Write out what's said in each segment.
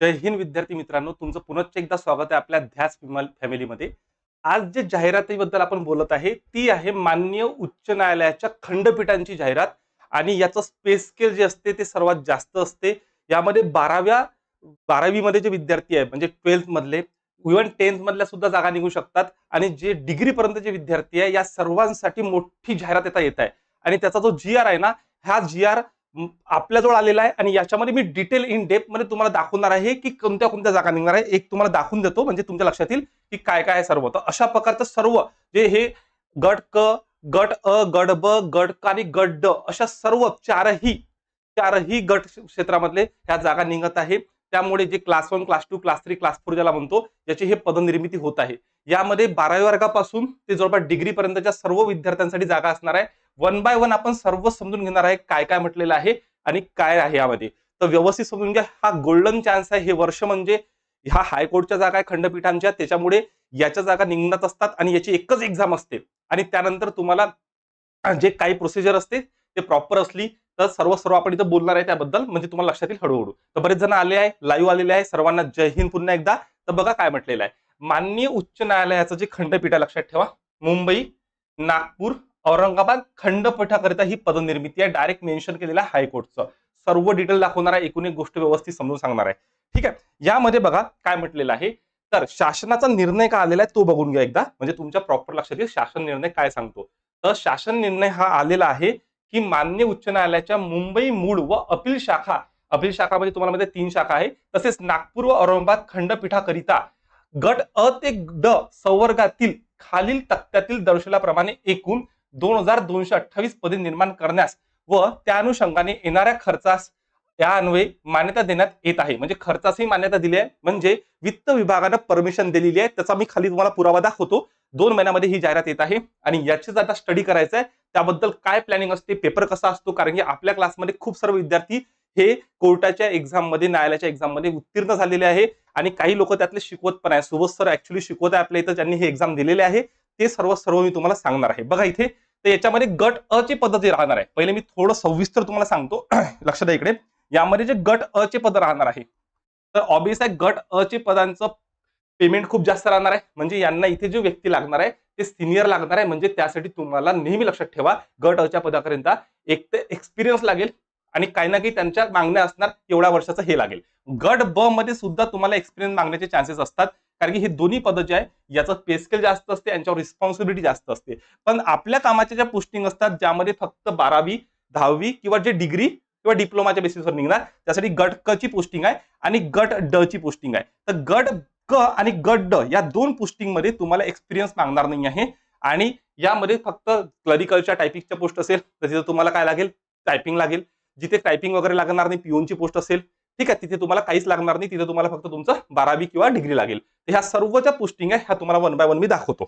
जय हिंद विद्यार्थी मित्रांनो तुमचं पुनश्च एकदा स्वागत आहे आपल्या ध्यास फॅमिलीमध्ये. आज जे जाहिरातीबद्दल आपण बोलत आहे ती आहे मान्य उच्च न्यायालयाच्या खंडपीठांची जाहिरात आणि याचं स्पेस स्केल जे असते ते सर्वात जास्त असते. यामध्ये बाराव्या बारावीमध्ये जे विद्यार्थी आहे म्हणजे ट्वेल्थ मधले इव्हन टेन्थ मधल्या सुद्धा जागा निघू शकतात आणि जे डिग्री पर्यंतचे विद्यार्थी आहे या सर्वांसाठी मोठी जाहिरात येता येत आहे. आणि त्याचा जो जी आर आहे ना हा जी आर आपल्याजवळ आलेला आहे आणि याच्यामध्ये मी डिटेल इन डेप्थमध्ये तुम्हाला दाखवणार आहे की कोणत्या कोणत्या जागा निघणार आहे. एक तुम्हाला दाखवून देतो म्हणजे तुमच्या लक्षात येईल की काय काय आहे सर्व. तर अशा प्रकारचं सर्व जे हे गट क गट अ गट ब गट क आणि गट ड अशा सर्व चारही चारही गट क्षेत्रामधले ह्या जागा निघत आहे. त्यामुळे जे class one class two class three class four ज्याला म्हणतो याची हे पदनिर्मिती होत आहे. यामध्ये बारावी वर्गापासून ते जवळपास डिग्री पर्यंतच्या सर्व विद्यार्थ्यांसाठी जागा असणार आहे. वन बाय वन आपण सर्व समजून घेणार आहे काय काय म्हटलेलं आहे आणि काय आहे यामध्ये. तर व्यवस्थित समजून घ्या हा गोल्डन चान्स आहे. हे वर्ष म्हणजे ह्या हायकोर्टच्या जागा आहे खंडपीठांच्या. त्याच्यामुळे याच्या जागा निघण्यात असतात आणि याची एकच एक्झाम असते. आणि त्यानंतर तुम्हाला जे काही प्रोसिजर असते ते प्रॉपर असली तर सर्व सर्व आपण इथं बोलणार आहे त्याबद्दल. म्हणजे तुम्हाला लक्षात येईल हळूहळू. तर बरेच जण आले आहे लाईव्ह आलेले आहे. सर्वांना जय हिंद पुन्हा एकदा. तर बघा काय म्हटलेलं आहे. माननीय उच्च न्यायालयाचं जे खंडपीठ आहे लक्षात ठेवा. मुंबई नागपूर औरंगाबाद खंडपीठाकरिता ही पदनिर्मिती आहे. डायरेक्ट मेन्शन केलेलं हायकोर्टचं. सर्व डिटेल दाखवणार आहे एकूण एक गोष्ट व्यवस्थित समजून सांगणार आहे. ठीक आहे? यामध्ये बघा काय म्हटलेलं आहे. तर शासनाचा निर्णय का आलेला आहे तो बघून घ्या एकदा. म्हणजे तुमच्या प्रॉपर लक्षात येईल शासन निर्णय काय सांगतो. तर शासन निर्णय हा आलेला आहे की मान्य उच्च न्यायालयाच्या मुंबई मूळ व अपील शाखा अपील म्हणजे तुम्हाला मध्ये तीन शाखा आहे. तसेच नागपूर व औरंगाबाद खंडपीठाकरिता गट अ ते ड संवर्गातील खालील तक्त्यातील दर्शवल्याप्रमाणे एकूण दोन हजार दोनशे अठ्ठावीस पदे निर्माण करण्यास व त्या अनुषंगाने येणाऱ्या खर्चास या अन्वये मान्यता देण्यात येत आहे. म्हणजे खर्चासही मान्यता दिली आहे. म्हणजे वित्त विभागानं परमिशन दिलेली आहे. त्याचा मी खाली तुम्हाला पुरावा दाखवतो. दोन महिन्यामध्ये ही जाहिरात येत आहे. आणि याचीच आता स्टडी करायचं आहे. त्याबद्दल काय प्लॅनिंग असते? पेपर कसा असतो? कारण की आपल्या क्लासमध्ये खूप सर्व विद्यार्थी हे कोर्टाच्या एक्झाममध्ये न्यायालयाच्या एक्झाममध्ये उत्तीर्ण झालेले आहे. आणि काही लोक त्यातले शिकवत पण आहे सुबोध सर ऍक्च्युली शिकवत आहे आपल्या इथं. ज्यांनी हे एक्झाम दिलेले आहे. ते सर्व सर्व मी तुम्हाला सांगणार आहे. बघा इथे तर याच्यामध्ये गट अ ची पद्धती राहणार आहे पहिले मी थोडं सविस्तर तुम्हाला सांगतो. लक्षात द्या इकडे. यामध्ये जे गट अ चे पद राहणार आहे तर ऑबियस आहे गट अ चे पदांचं पेमेंट खूप जास्त राहणार आहे. म्हणजे यांना इथे जे व्यक्ती लागणार आहे ते सिनियर लागणार आहे. म्हणजे त्यासाठी तुम्हाला नेहमी लक्षात ठेवा गट अच्या पदापर्यंत एक ते एक्सपिरियन्स लागेल आणि काही ना काही त्यांच्या मागण्या असणार एवढ्या वर्षाचं हे लागेल. गट ब मध्ये सुद्धा तुम्हाला एक्सपिरियन्स मागण्याचे चान्सेस असतात. कारण की हे दोन्ही पदं जे आहे याचं पेस्केल जास्त असते यांच्यावर रिस्पॉन्सिबिलिटी जास्त असते. पण आपल्या कामाच्या ज्या पोस्टिंग असतात ज्यामध्ये फक्त बारावी दहावी किंवा जे डिग्री किंवा डिप्लोमाच्या बेसिसवर निघणार त्यासाठी गट क ची पोस्टिंग आहे आणि गट ड ची पोस्टिंग आहे. तर गट क आणि गट ड या दोन पोस्टिंगमध्ये तुम्हाला एक्सपिरियन्स मागणार नाही आहे. आणि यामध्ये फक्त क्लरिकलच्या टायपिंगच्या पोस्ट असेल तर तिथे तुम्हाला काय लागेल? टायपिंग लागेल. जिथे टायपिंग वगैरे लागणार नाही पिओनची पोस्ट असेल. ठीक आहे तिथे तुम्हाला काहीच लागणार नाही तिथे तुम्हाला फक्त तुमचं बारावी किंवा डिग्री लागेल. तर ह्या सर्वच्या पोस्टिंग आहे ह्या तुम्हाला वन बाय वन मी दाखवतो.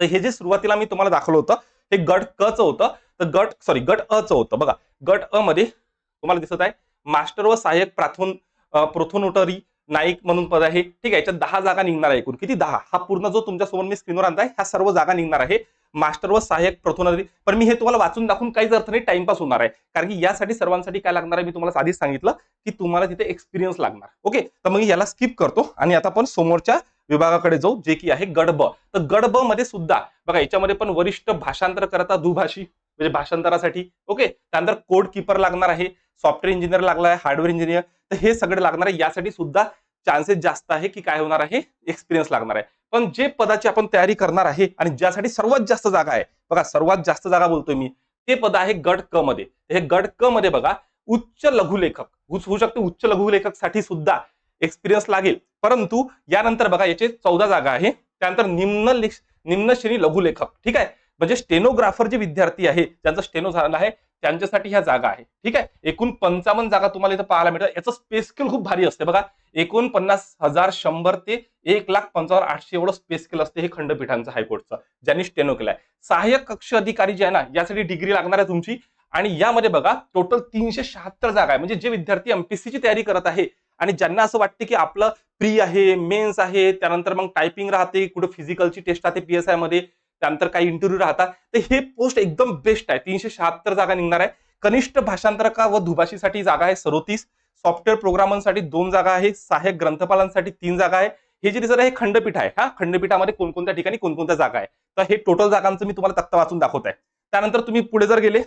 तर हे जे सुरुवातीला मी तुम्हाला दाखवलं होतं हे गट क च होतं. तर गट सॉरी गट अ च होतं. बघा गट अ मध्ये तुम्हाला दिसत आहे मास्टर व सहाय्यक प्राथून प्रोथोनोटरी नाईक म्हणून पद आहे. ठीक आहे याच्यात दहा जागा निघणार आहे एकूण. किती? दहा. हा पूर्ण जो तुमच्या मी स्क्रीनवर आणताय ह्या सर्व जागा निघणार आहे. मास्टर व सहाय्यक प्रथोनरी पण मी हे तुम्हाला वाचून दाखवून काहीच अर्थ नाही टाइमपास होणार आहे. कारण की यासाठी सर्वांसाठी काय लागणार आहे मी तुम्हाला आधीच सांगितलं की तुम्हाला तिथे एक्सपिरियन्स लागणार. ओके तर मग याला स्किप करतो आणि आता आपण समोरच्या विभागाकडे जाऊ जे की आहे गडब. तर गडबमध्ये सुद्धा बघा याच्यामध्ये पण वरिष्ठ भाषांतर करता दुभाषी म्हणजे भाषांतरासाठी. ओके त्यानंतर कोड किपर लागणार आहे सॉफ्टवेअर इंजिनियर लागला आहे हार्डवेअर इंजिनियर तर हे सगळे लागणार आहे. यासाठी सुद्धा चान्सेस जास्त आहे की काय होणार आहे? एक्सपिरियन्स लागणार आहे. पण जे पदाची आपण तयारी करणार आहे आणि ज्यासाठी सर्वात जास्त जागा आहे बघा सर्वात जास्त जागा बोलतोय मी ते पद आहे गट क मध्ये. हे गट क मध्ये बघा उच्च लघुलेखक होऊ शकते उच्च लघुलेखकसाठी सुद्धा एक्सपिरियन्स लागेल. परंतु यानंतर बघा याचे चौदा जागा आहे. त्यानंतर निम्न निम्न श्रेणी लघुलेखक ठीक आहे? म्हणजे स्टेनोग्राफर जे विद्यार्थी आहे ज्यांचा स्टेनो झालेला आहे त्यांच्यासाठी ह्या जागा आहे. ठीक आहे? एकूण पंचावन्न जागा तुम्हाला इथं पाहायला मिळतात. याचं स्पेसकेल खूप भारी असते बघा. एकोणपन्नास हजार शंभर ते एक लाख पंचावन्न आठशे एवढं स्पेसकेल असते हे खंडपीठांचं हायकोर्टचं ज्यांनी स्टेनो केलाय. सहाय्यक कक्ष अधिकारी जे आहे ना यासाठी डिग्री लागणार आहे तुमची. आणि यामध्ये बघा टोटल तीनशे शहात्तर जागा आहे. म्हणजे जे विद्यार्थी एमपीसीची तयारी करत आहे आणि ज्यांना असं वाटते की आपलं प्री आहे मेन्स आहे त्यानंतर मग टायपिंग राहते कुठं फिजिकलची टेस्ट राहते पीएसआयमध्ये त्यानंतर काही इंटरव्ह्यू राहतात तर हे पोस्ट एकदम बेस्ट आहे. तीनशे शहात्तर जागा निघणार आहे. कनिष्ठ भाषांतरका व दुभाषीसाठी जागा आहे सदोतीस सॉफ्टवेअर प्रोग्रामांसाठी दोन जागा आहे सहाय्यक ग्रंथपालांसाठी तीन जागा आहे. हे जे दिसत आहे हे खंडपीठ आहे. हा? खंडपीठामध्ये कोणकोणत्या ठिकाणी कोणकोणत्या जागा आहे? तर हे टोटल जागांचं मी तुम्हाला तक्ता वाचून दाखवत आहे त्यानंतर तुम्ही पुढे जर गेले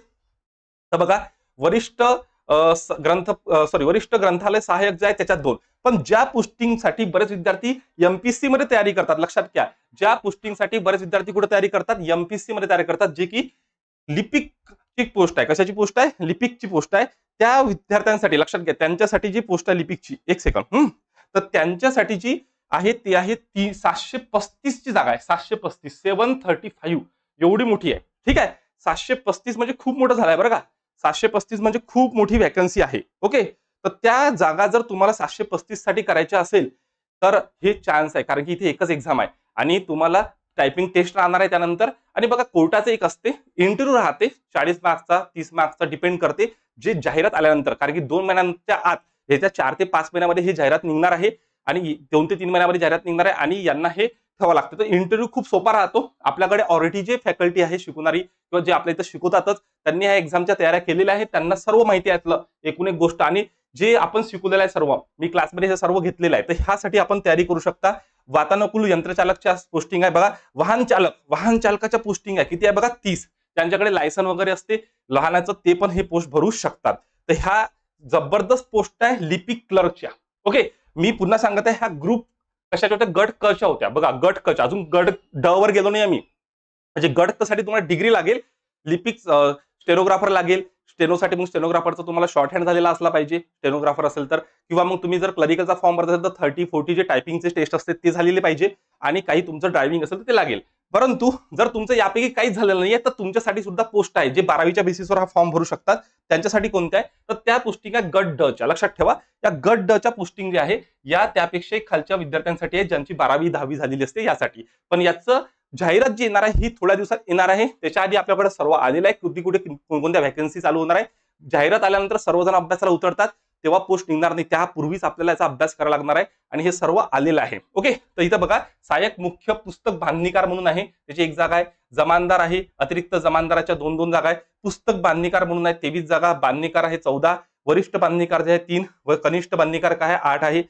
तर बघा वरिष्ठ ग्रंथ सॉरी वरिष्ठ ग्रंथालय सहाय्यक जे आहे त्याच्यात दोन. पण ज्या पोस्टिंगसाठी बरेच विद्यार्थी एमपीसी मध्ये तयारी करतात लक्षात घ्या. ज्या पोस्टिंगसाठी बरेच विद्यार्थी कुठे तयारी करतात? एमपीसी मध्ये तयारी करतात जे की लिपिकची पोस्ट आहे. कशाची पोस्ट आहे? लिपिकची पोस्ट आहे. त्या विद्यार्थ्यांसाठी लक्षात घ्या त्यांच्यासाठी जी पोस्ट आहे लिपिकची एक सेकंड हम्म तर त्यांच्यासाठी जी आहे ती आहे ती सातशे पस्तीस ची जागा आहे. सातशे पस्तीस सेवन थर्टी फाईव्ह एवढी मोठी आहे. ठीक आहे? सातशे पस्तीस म्हणजे खूप मोठं झालंय बरं का? सातशे पस्तीस म्हणजे खूप मोठी वॅकन्सी आहे. ओके तर त्या जागा जर तुम्हाला सातशे पस्तीससाठी करायच्या असेल तर हे चान्स आहे. कारण की इथे एकच एक्झाम आहे. आणि तुम्हाला टायपिंग टेस्ट राहणार आहे त्यानंतर. आणि बघा कोर्टाचं एक असते. इंटरव्ह्यू राहते. चाळीस मार्क्सचा तीस मार्क्सचा डिपेंड करते. जे जाहिरात आल्यानंतर. कारण की दोन महिन्यांच्या आत ह्याच्या चार ते पाच महिन्यामध्ये ही जाहिरात निघणार आहे. आणि दोन ते तीन महिन्यामध्ये जाहिरात निघणार आहे. आणि यांना हे ठेवावं लागतं. तर इंटरव्ह्यू खूप सोपा राहतो. आपल्याकडे ऑलरेडी जे फॅकल्टी आहे शिकवणारी किंवा जे आपल्या इथं शिकवतातच त्यांनी ह्या एक्झामच्या तयाऱ्या केलेल्या आहेत. त्यांना सर्व माहिती आहे यातलं एकूण एक गोष्ट. आणि जे आपण शिकवलेलं आहे सर्व मी क्लासमध्ये हे सर्व घेतलेलं आहे. तर ह्यासाठी आपण तयारी करू शकता. वातानुकूल यंत्रचालकच्या पोस्टिंग आहे बघा. वाहन चालक वाहन चालकाच्या पोस्टिंग आहे. किती आहे बघा? तीस. त्यांच्याकडे लायसन वगैरे असते. लहानाचं ते पण हे पोस्ट भरू शकतात. तर ह्या जबरदस्त पोस्ट आहे लिपिक क्लर्कच्या ओके मी पुन्हा सांगत आहे ह्या ग्रुप कशाच्या होत्या? गट कच्या होत्या. बघा गट कच अजून गट ड वर गेलो नाही आम्ही. म्हणजे गट कसाठी तुम्हाला डिग्री लागेल. लिपिक स्टेनोग्राफर लागेल. स्टेनोसाठी मग स्टेनोग्राफरचा तुम्हाला शॉर्ट हँड झालेला असला पाहिजे. स्टेनोग्राफर असेल तर. किंवा मग तुम्ही जर क्लरिकलचा फॉर्म भरत असेल तर थर्टी फोर्टी जे टायपिंगचे टेस्ट असते ते झालेले पाहिजे. आणि काही तुमचं ड्रायव्हिंग असेल तर ते लागेल. परंतु जर तुमचं यापैकी काहीच झालेलं नाहीये तर तुमच्यासाठी सुद्धा पोस्ट आहे जे बारावीच्या बेसिसवर हा फॉर्म भरू शकतात. त्यांच्यासाठी कोणत्या आहे? तर त्या पोस्टिंग आहे गट डच्या लक्षात ठेवा या गट डच्या पोस्टिंग जे आहे या त्यापेक्षा खालच्या विद्यार्थ्यांसाठी आहे ज्यांची बारावी दहावी झालेली असते यासाठी. पण याचं जाहिरात जी येणार आहे ही थोड्या दिवसात येणार आहे. त्याच्या आधी आपल्याकडे सर्व आलेलं आहे. कुठे कुठे कोणकोणत्या व्हॅकन्सी चालू होणार आहे. जाहिरात आल्यानंतर सर्वजण अभ्यासाला उतरतात. तेव्हा पोस्ट निघणार नाही. त्यापूर्वीच आपल्याला याचा अभ्यास करावा लागणार आहे आणि हे सर्व आलेलं आहे. ओके तर इथं बघा सहाय्यक मुख्य पुस्तक बांधणीकार म्हणून आहे. त्याची एक जागा आहे. जमानदार आहे. अतिरिक्त जमानदाराच्या दोन दोन जागा आहे पुस्तक बांधणीकार म्हणून आहे. तेवीस जागा. बांधणीकार आहे चौदा. वरिष्ठ बांधणीकार जे आहे तीन. व कनिष्ठ बांधणीकार काय आहे? आठ आहे.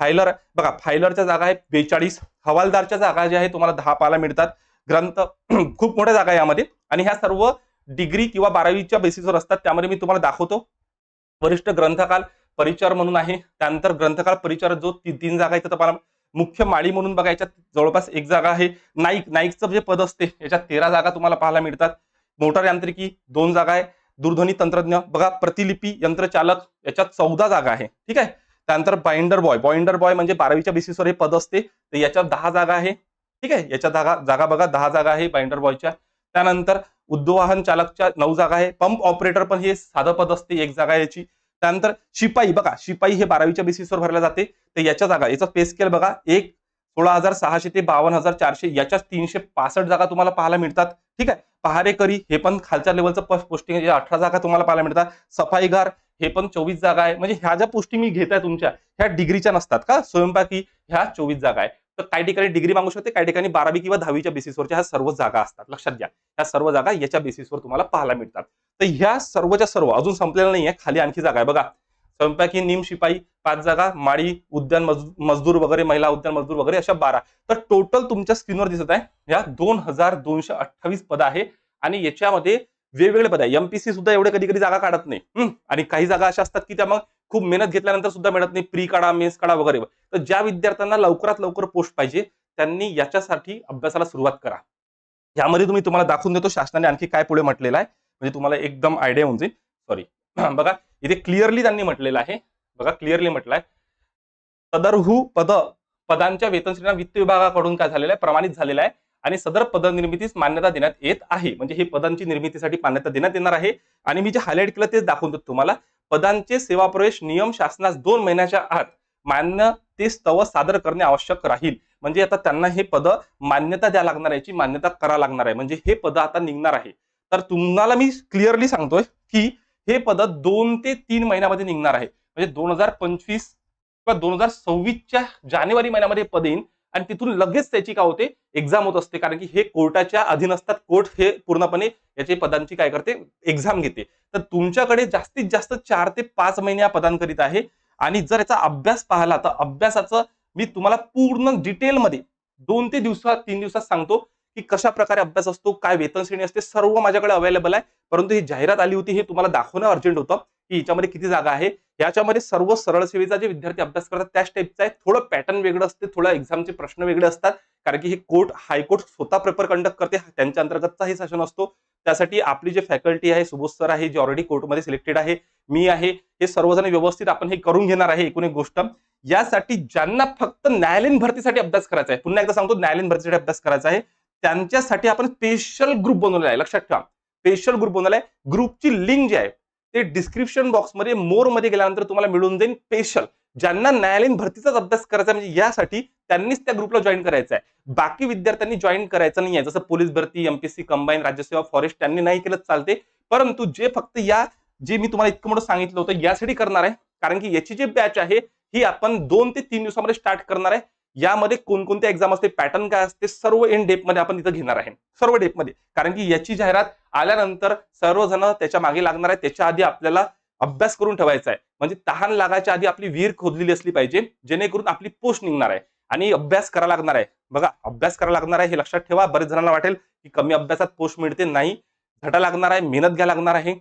फायलर बघा फायलरच्या जागा आहे बेचाळीस. हवालदारच्या जागा ज्या आहे तुम्हाला दहा पाहायला मिळतात. ग्रंथ खूप मोठ्या जागा आहे यामध्ये. आणि ह्या सर्व डिग्री किंवा बारावीच्या बेसिसवर असतात. त्यामध्ये मी तुम्हाला दाखवतो. वरिष्ठ ग्रंथकाल परिचार म्हणून आहे. त्यानंतर ग्रंथकाल परिचार जो ती- तीन जागा आहे तुम्हाला मुख्य माळी म्हणून बघायच्या जवळपास एक जागा आहे. नाईक नाईकचं जे पद असते याच्यात तेरा जागा तुम्हाला पाहायला मिळतात. मोटार यांत्रिकी दोन जागा आहे. दूरध्वनी तंत्रज्ञ बघा प्रतिलिपी यंत्रचालक याच्यात चौदा जागा आहे. ठीक आहे? त्यानंतर बाइंडर बॉय बाइंडर बॉय म्हणजे बारावीच्या बेसिसवर हे पद असते तर याच्यात दहा जागा आहे. ठीक आहे? याच्या जागा जागा बघा दहा जागा आहे बाइंडर बॉयच्या. त्यानंतर उद्योवाहन चालकच्या नऊ जागा आहे. पंप ऑपरेटर पण हे साधं पद असते एक जागा याची. त्यानंतर शिपाई बघा शिपाई हे बारावीच्या बेसिसवर भरल्या जाते. तर याच्या जागा याचा पे स्केल बघा एक सोळा हजार सहाशे ते बावन्न हजार चारशे याच्याच तीनशे पासष्ट जागा तुम्हाला पाहायला मिळतात. ठीक आहे? पहारेकरी हे पण खालच्या लेवलचं पोस्टिंग आहे. अठरा जागा तुम्हाला पाहायला मिळतात. सफाईगार हे पण चोवीस जागा आहे. म्हणजे ह्या ज्या पोस्टिंग मी घेत आहे तुमच्या ह्या डिग्रीच्या नसतात का? स्वयंपाकी ह्या चोवीस जागा आहे. तर काही ठिकाणी डिग्री मागू शकते काही ठिकाणी बारावी किंवा दहावीच्या बेसिसवरच्या ह्या सर्व जागा असतात. लक्षात घ्या. ह्या सर्व जागा याच्या बेसिसवर तुम्हाला पाहायला मिळतात. तर ह्या सर्वच्या सर्व अजून संपलेल्या नाहीये खाली आणखी जागा आहे. बघा स्वयंपाकी निम शिपाई पाच जागा माळी उद्यान मजदूर वगैरे महिला उद्यान मजदूर वगैरे अशा बारा. तर टोटल तुमच्या स्क्रीनवर दिसत आहे या दोन हजार दोनशे अठ्ठावीस पद आहे. आणि याच्यामध्ये वेगवेगळे पद आहे. एमपीसी सुद्धा एवढे कधी कधी जागा काढत नाही. हम्म. आणि काही जागा अशा असतात की त्या मग खूप मेहनत घेतल्यानंतर सुद्धा मिळत नाही. प्री काढा मेस काढा वगैरे. तर ज्या विद्यार्थ्यांना लवकरात लवकर पोस्ट पाहिजे त्यांनी याच्यासाठी अभ्यासाला सुरुवात करा. यामध्ये तुम्ही तुम्हाला दाखवून देतो शासनाने आणखी काय पुढे म्हटलेलं आहे. म्हणजे तुम्हाला एकदम आयडिया होऊन जाईल. सॉरी बघा इथे क्लिअरली त्यांनी म्हटलेलं आहे. बघा क्लिअरली म्हटलंय. सदरहू पद पदांच्या वेतन श्रेण्या वित्त विभागाकडून काय झालेलं आहे? प्रमाणित झालेलं आहे. आणि सदर पद निर्मितीस मान्यता देण्यात येत आहे. म्हणजे हे पदांची निर्मितीसाठी मान्यता देण्यात येणार आहे. आणि मी जे हायलाईट केलं तेच दाखवून देतो तुम्हाला. पदांचे सेवा प्रवेश नियम शासनास दोन महिन्याच्या आत मान्य ते स्तव सादर करणे आवश्यक राहील. म्हणजे आता त्यांना हे पद मान्यता द्या लागणार आहे याची मान्यता करा लागणार आहे. म्हणजे हे पद आता निघणार आहे. तर तुम्हाला मी क्लिअरली सांगतोय की हे पद दोन ते तीन महिन्यामध्ये निघणार आहे. म्हणजे दोन हजार पंचवीस किंवा दोन हजार सव्वीसच्या जानेवारी महिन्यामध्ये पद येईल आणि तिथून लगेच त्याची काय होते? एक्झाम होत असते. कारण की हे कोर्टाच्या अधीन असतात. कोर्ट हे पूर्णपणे याचे पदांची काय करते? एक्झाम घेते. तर तुमच्याकडे जास्तीत जास्त चार ते पाच महिने या पदांकरीत आहे. आणि जर याचा अभ्यास पाहिला तर अभ्यासाचं मी तुम्हाला पूर्ण डिटेलमध्ये दोन ते दिवसात तीन दिवसात सांगतो की कशा प्रकारे अभ्यास असतो काय वेतन श्रेणी असते सर्व माझ्याकडे अवेलेबल आहे. परंतु ही जाहिरात आली होती हे तुम्हाला दाखवणं अर्जंट होतं. की याच्यामध्ये किती जागा आहे? याच्यामध्ये सर्व सरळ सेवेचा जे विद्यार्थी अभ्यास करतात त्याच टाईपचा आहे थोडं पॅटर्न वेगळं असते थोडं एक्झामचे प्रश्न वेगळे असतात. कारण की हे कोर्ट हायकोर्ट स्वतः पेपर कंडक्ट करते त्यांच्या अंतर्गतचा हे सेशन असतो. त्यासाठी आपली जे फॅकल्टी आहे सुबोध सर आहे जे ऑलरेडी कोर्टमध्ये सिलेक्टेड आहे मी आहे हे सर्वजण व्यवस्थित आपण हे करून घेणार आहे एकूण एक गोष्ट. यासाठी ज्यांना फक्त न्यायालयीन भरतीसाठी अभ्यास करायचा आहे पुन्हा एकदा सांगतो न्यायालयीन भरतीसाठी अभ्यास करायचा आहे त्यांच्यासाठी आपण स्पेशल ग्रुप बनवलेला आहे. लक्षात ठेवा. स्पेशल ग्रुप बनवलाय ग्रुपची लिंक जी आहे ते डिस्क्रिप्शन बॉक्समध्ये मोरमध्ये गेल्यानंतर तुम्हाला मिळून जाईल स्पेशल ज्यांना न्यायालयीन भरतीचाच अभ्यास करायचा म्हणजे यासाठी त्यांनीच त्या ग्रुपला जॉईन करायचं आहे. बाकी विद्यार्थ्यांनी जॉईन करायचं नाही आहे जसं पोलीस भरती एमपीसी कंबाईन राज्यसेवा फॉरेस्ट त्यांनी नाही केलं चालते परंतु जे फक्त या जे मी तुम्हाला इतकं मोठं सांगितलं होतं यासाठी करणार आहे. कारण की याची जी बॅच आहे ही आपण दोन ते तीन दिवसामध्ये स्टार्ट करणार आहे. यामध्ये कोणकोणते एक्झाम असते पॅटर्न काय असते सर्व इन डेपमध्ये आपण इथं घेणार आहे. सर्व डेपमध्ये. कारण की याची जाहिरात आल्यानंतर सर्वजण त्याच्यामागे लागणार आहे त्याच्या आधी आपल्याला अभ्यास करून ठेवायचा आहे. म्हणजे तहान लागायच्या आधी आपली विहीर खोदलेली असली पाहिजे जेणेकरून आपली पोस्ट निघणार आहे आणि अभ्यास करावा लागणार आहे. बघा अभ्यास करावा लागणार आहे हे लक्षात ठेवा. बरेच जणांना वाटेल की कमी अभ्यासात पोस्ट मिळते नाही. झटा लागणार आहे मेहनत घ्या लागणार आहे.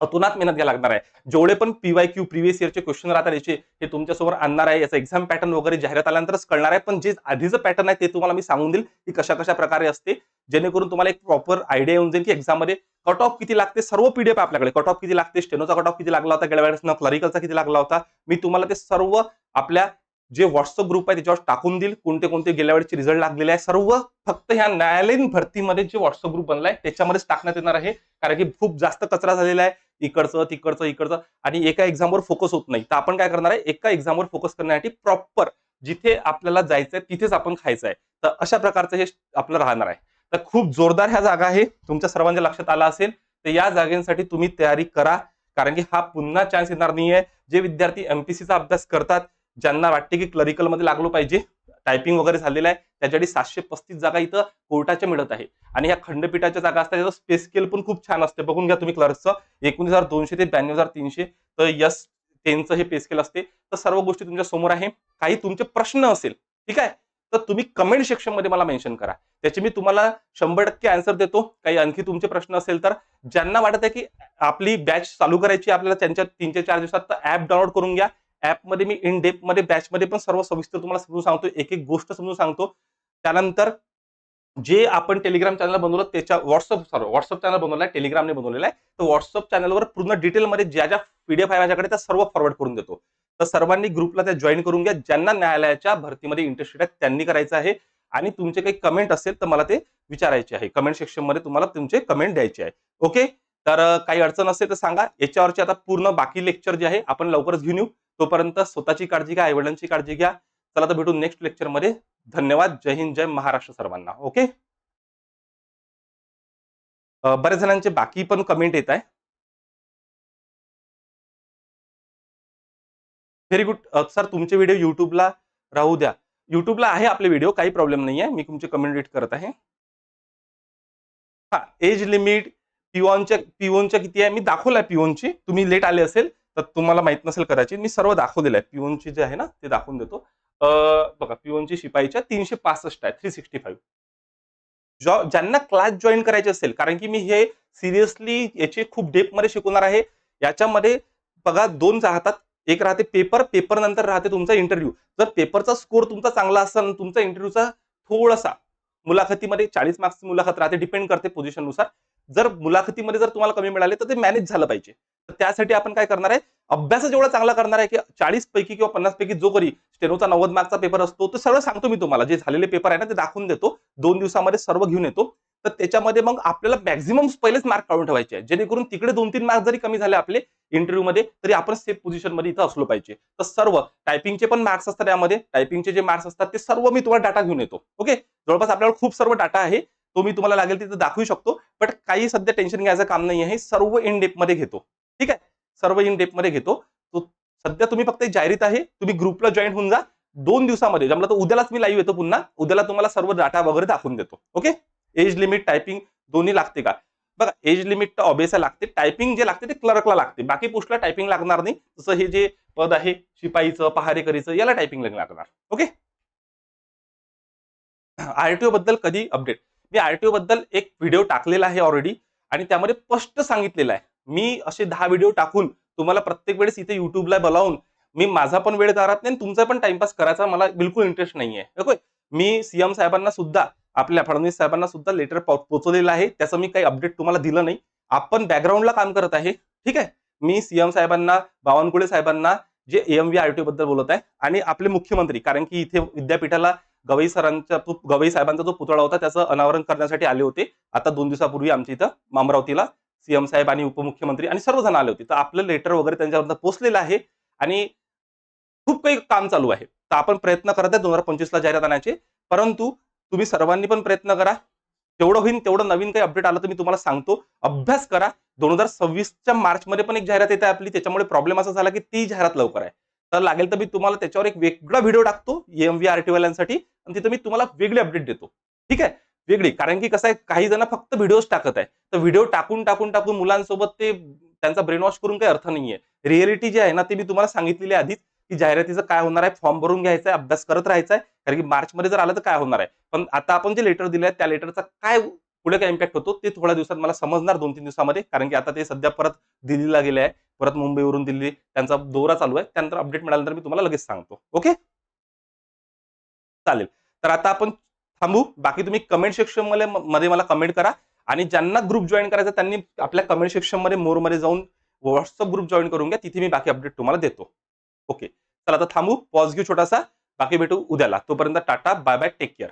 अतुनात मेहनत घ्या लागणार आहे. जेवढे पण पीवाय क्यू प्रिव्हियस इयरचे क्वेश्चन राहतात याचे हे तुमच्यासमोर आणणार आहे. याचं एक्झाम पॅटर्न वगैरे जाहिरात आल्यानंतरच कळणार आहे. पण जे आधीचं पॅटर्न आहे ते तुम्हाला मी सांगून देईल की कशा कशा प्रकारे असते. जेणेकरून तुम्हाला एक प्रॉपर आयडिया येऊन जाईल की एक्झाममध्ये कट ऑफ किती लागते सर्व पीडीएफ आपल्याकडे. कट ऑफ किती लागते स्टेनोचा कट ऑफ किती लागला होता गेल्या वेळेस क्लरिकलचा किती लागला होता. मी तुम्हाला ते सर्व आपल्या जे व्हॉट्सअप ग्रुप आहे त्याच्यावर टाकून देईल. कोणते कोणते गेल्या वेळेचे रिझल्ट लागलेले आहे सर्व फक्त ह्या न्यायालयीन भरतीमध्ये जे व्हॉट्सअप ग्रुप बनलाय त्याच्यामध्येच टाकण्यात येणार आहे. कारण की खूप जास्त कचरा झालेला आहे. इकडचं तिकडचं इकडचं आणि एका एक्झामवर फोकस होत नाही. तर आपण काय करणार आहे? एका एक्झामवर फोकस करण्यासाठी प्रॉपर जिथे आपल्याला जायचंय तिथेच आपण खायचं आहे तर अशा प्रकारचं हे आपलं राहणार आहे. तर खूप जोरदार ह्या जागा आहे. तुमच्या सर्वांच्या लक्षात आला असेल तर या जागेसाठी तुम्ही तयारी करा. कारण की हा पुन्हा चान्स येणार नाहीये. जे विद्यार्थी एमपीसीचा अभ्यास करतात ज्यांना वाटते की क्लरिकलमध्ये लागलो पाहिजे टायपिंग वगैरे झालेलं आहे. त्याच्यासाठी सातशे पस्तीस जागा इथं कोर्टाच्या मिळत आहे. आणि ह्या खंडपीठाच्या जागा असतात त्याचं स्पेस स्केल पण खूप छान असते. बघून घ्या तुम्ही क्लर्कचं एकोणीस हजार दोनशे ते ब्याण्णव हजार तीनशे. तर यस टेनचं हे पे स्केल असते. तर सर्व गोष्टी तुमच्यासमोर आहे. काही तुमचे प्रश्न असेल ठीक आहे? तर तुम्ही कमेंट सेक्शनमध्ये मला मेन्शन करा. त्याची मी तुम्हाला शंभर टक्के आन्सर देतो. काही आणखी तुमचे प्रश्न असेल तर. ज्यांना वाटत आहे की आपली बॅच चालू करायची आपल्याला त्यांच्या तीन ते चार दिवसात तर ऍप डाउनलोड करून घ्या. ॲपमध्ये मी इन डेपमध्ये पण सर्व सविस्तर तुम्हाला समजून सांगतो एक एक गोष्ट समजून सांगतो. त्यानंतर जे आपण टेलिग्राम चॅनल बनवलं त्याच्या व्हॉट्सअप सॉरी व्हॉट्सअप चॅनल बनवलं आहे टेलिग्रामने बनवलेलं आहे. तर व्हॉट्सअप चॅनलवर पूर्ण डिटेलमध्ये ज्या ज्या पीडीएफ आहे माझ्याकडे त्या सर्व फॉरवर्ड करून देतो. तर सर्वांनी ग्रुपला त्या जॉईन करून घ्या. ज्यांना न्यायालयाच्या भरतीमध्ये इंटरेस्टेड आहेत त्यांनी करायचं आहे. आणि तुमचे काही कमेंट असेल तर मला ते विचारायचे आहे. कमेंट सेक्शनमध्ये तुम्हाला तुमचे कमेंट द्यायचे आहे. ओके तर काही अडचण असेल तर सांगा. याच्यावरची आता पूर्ण बाकी लेक्चर जे आहे आपण लवकरच घेऊन येऊ. तोपर्यंत स्वतःची काळजी घ्या आईवडिलांची काळजी घ्या. चला तर भेटू नेक्स्ट लेक्चरमध्ये धन्यवाद. जय हिंद जय महाराष्ट्र सर्वांना. ओके बऱ्याच जणांचे बाकी पण कमेंट येत आहे. व्हेरी गुड सर तुमचे व्हिडिओ युट्यूबला राहू द्या. युट्यूबला आहे आपले व्हिडिओ काही प्रॉब्लेम नाही आहे मी तुमचे कमेंट रीड करत आहे. हा एज लिमिट पिओनच्या पिओनच्या किती आहे? मी दाखवलाय पिओनची तुम्ही लेट आले असेल तर तुम्हाला माहीत नसेल कदाचित. मी सर्व दाखवलेलं आहे. पिओनची जे आहे ना ते दाखवून देतो. बघा पिओनची शिपाईच्या तीनशे पासष्ट आहे थ्री सिक्स्टी फाईव्ह जॉ ज्यांना क्लास जॉईन करायचे असेल कारण की मी हे सिरियसली याचे खूप डेपमध्ये शिकवणार आहे. याच्यामध्ये बघा दोन राहतात. एक राहते पेपर पेपर नंतर राहते तुमचा इंटरव्ह्यू जर पेपरचा स्कोर तुमचा चांगला असेल तुमचा इंटरव्ह्यूचा थोडासा मुलाखतीमध्ये चाळीस मार्क्सची मुलाखत राहते डिपेंड करते पोझिशननुसार जर मुलाखतीमध्ये जर तुम्हाला कमी मिळाले तर ते मॅनेज झालं पाहिजे. तर त्यासाठी आपण काय करणार आहे? अभ्यास जेवढा चांगला करणार आहे की चाळीस पैकी किंवा पन्नास पैकी जो करी स्टेनोचा नव्वद मार्कचा पेपर असतो तो सगळं सांगतो मी तुम्हाला. जे झालेले पेपर आहे ना ते दाखवून देतो. दोन दिवसामध्ये सर्व घेऊन येतो. तर त्याच्यामध्ये मग आपल्याला मॅक्झिमम पहिलेच मार्क काढून ठेवायचे आहे. जेणेकरून तिकडे दोन तीन मार्क जरी कमी झाले आपले इंटरव्ह्यूमध्ये तरी आपण सेफ पोझिशनमध्ये इथं असलो पाहिजे. तर सर्व टायपिंगचे पण मार्क्स असतात यामध्ये. टायपिंगचे जे मार्क्स असतात ते सर्व मी तुम्हाला डाटा घेऊन येतो. ओके जवळपास आपल्याकडे खूप सर्व डाटा आहे. तो मी तुम्हाला लागेल तिथे दाखवू शकतो. बट काही सध्या टेन्शन घ्यायचं काम नाही आहे सर्व इन डेपमध्ये घेतो. ठीक आहे? सर्व इन डेपमध्ये घेतो. तो सध्या तुम्ही फक्त जाहिरात आहे. तुम्ही ग्रुपला जॉईन होऊन जा. दोन दिवसामध्ये जमलं तर उद्यालाच मी लाईव्ह येतो पुन्हा. उद्याला तुम्हाला सर्व डाटा वगैरे दाखवून देतो. ओके एज लिमिट टायपिंग दोन्ही लागते का? बघा एज लिमिट ऑबेसा लागते. टायपिंग जे लागते ते क्लर्कला लागते. बाकी पोस्टला टायपिंग लागणार नाही. जसं हे जे पद आहे शिपाईचं पहारेकरीचं याला टायपिंग लागणार. ओके आरटीओ बद्दल कधी अपडेट मी आरटीओ बद्दल एक व्हिडिओ टाकलेला आहे ऑलरेडी आणि त्यामध्ये स्पष्ट सांगितलेलं आहे. मी असे दहा व्हिडिओ टाकून तुम्हाला प्रत्येक वेळेस इथे युट्यूबला बोलावून मी माझा पण वेळ जाणार नाही तुमचा पण टाइमपास करायचा मला बिलकुल इंटरेस्ट नाही ओके मी सीएम साहेबांना सुद्धा आपल्या फडणवीस साहेबांना सुद्धा लेटर पोहोचवलेलं आहे. त्याचं मी काही अपडेट तुम्हाला दिलं नाही. आपण बॅकग्राऊंडला काम करत आहे. ठीक आहे? मी सीएम साहेबांना बावनकुळे साहेबांना जे एम व्ही आरटीओ बद्दल बोलत आहे आणि आपले मुख्यमंत्री कारण की इथे विद्यापीठाला गवई सरांचा गवई साहेबांचा जो पुतळा होता त्याचं अनावरण करण्यासाठी आले होते. आता दोन दिवसापूर्वी आमच्या इथं अमरावतीला सीएम साहेब आणि उपमुख्यमंत्री आणि सर्वजण आले होते. तर आपलं लेटर वगैरे त्यांच्यापर्यंत पोहोचलेलं आहे आणि खूप काही काम चालू आहे. तर आपण प्रयत्न करत आहे दोन हजार पंचवीसला जाहिरात आणायचे. परंतु तुम्ही सर्वांनी पण प्रयत्न करा. तेवढं होईल तेवढं नवीन काही अपडेट आलं तर मी तुम्हाला सांगतो. अभ्यास करा. दोन हजार सव्वीसच्या मार्चमध्ये पण एक जाहिरात येते आपली. त्याच्यामुळे प्रॉब्लेम असा झाला की ती जाहिरात लवकर आहे. तर लागेल तर मी तुम्हाला त्याच्यावर एक वेगळा व्हिडिओ टाकतो एम व्ही आर टी वाल्यांसाठी. आणि तिथं मी तुम्हाला वेगळी अपडेट देतो. ठीक आहे? वेगळी. कारण की कसं आहे काही जण फक्त व्हिडिओज टाकत आहे. तर व्हिडिओ टाकून टाकून टाकून मुलांसोबत ते त्यांचा ब्रेन वॉश करून काही अर्थ नाहीये. रिअलिटी जी आहे ना ती मी तुम्हाला सांगितलेली आहे आधीच की जाहिरातीचं काय होणार आहे फॉर्म भरून घ्यायचा आहे अभ्यास करत राहायचा आहे कारण की मार्चमध्ये जर आलं तर काय होणार आहे? पण आता आपण जे लेटर दिले आहे त्या लेटरचा काय पुढे काय इम्पॅक्ट होतो ते थोड्या दिवसात मला समजणार दोन तीन दिवसामध्ये. कारण की आता ते सध्या परत दिल्लीला गेले आहे परत मुंबईवरून दिल्ली त्यांचा दौरा चालू आहे. त्यानंतर अपडेट मिळाल्यानंतर मी तुम्हाला लगेच सांगतो. ओके चालेल. तर आता आपण थांबू. बाकी तुम्ही कमेंट सेक्शनमध्ये मध्ये मला कमेंट करा. आणि ज्यांना ग्रुप जॉईन करायचा त्यांनी आपल्या कमेंट सेक्शनमध्ये मोरमध्ये जाऊन व्हॉट्सअप ग्रुप जॉईन करून घ्या. तिथे मी बाकी अपडेट तुम्हाला देतो. ओके चला आता थांबू. पॉज घेऊ छोटासा. बाकी भेटू उद्याला. तोपर्यंत tata. Bye bye take care